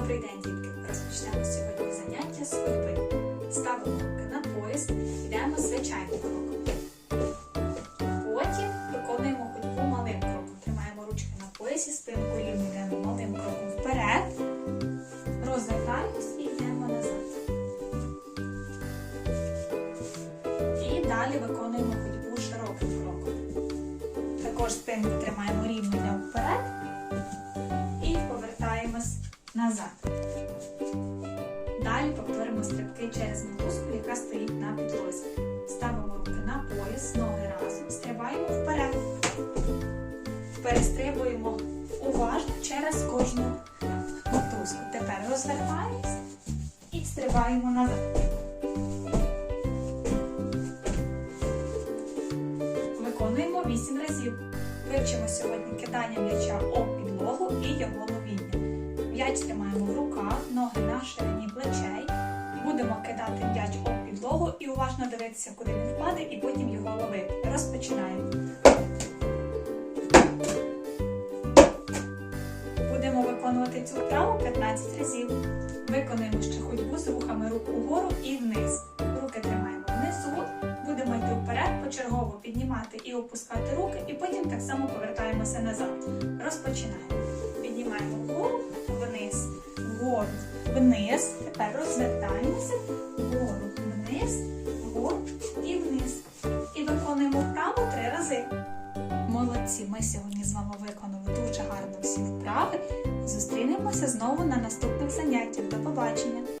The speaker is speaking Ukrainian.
Добрий день, дітки! Розпочнемо сьогодні заняття з ходьби. Ставимо руки на пояс, йдемо звичайним кроком. Потім виконуємо ходьбу малим кроком. Тримаємо ручки на поясі, спинку рівно йдемо малим кроком вперед, розвертаємось і йдемо назад. І далі виконуємо ходьбу широким кроком. Також спинку тримаємо рівно йдемо вперед назад. Далі повторимо стрибки через мотузку, яка стоїть на підлозі. Ставимо руки на пояс, ноги разом, стрибаємо вперед. Перестрибуємо уважно через кожну мотузку. Тепер розвертаємось і стрибаємо назад. Виконуємо 8 разів. Вивчимо сьогодні кидання м'яча об підлогу. М'яч тримаємо в руках, ноги на ширині плечей. Будемо кидати м'яч об підлогу і уважно дивитися, куди він впаде, і потім його ловити. Розпочинаємо. Будемо виконувати цю вправу 15 разів. Виконуємо ще ходьбу з рухами рук угору і вниз. Руки тримаємо внизу. Будемо йти вперед, почергово піднімати і опускати руки, і потім так само повертаємося назад. Розпочинаємо. Піднімаємо вгору, вгору, вниз. Тепер розвертаємося вгору, вниз, вгору і вниз. І виконуємо вправу три рази. Молодці, ми сьогодні з вами виконали дуже гарно всі вправи. Зустрінемося знову на наступних заняттях. До побачення!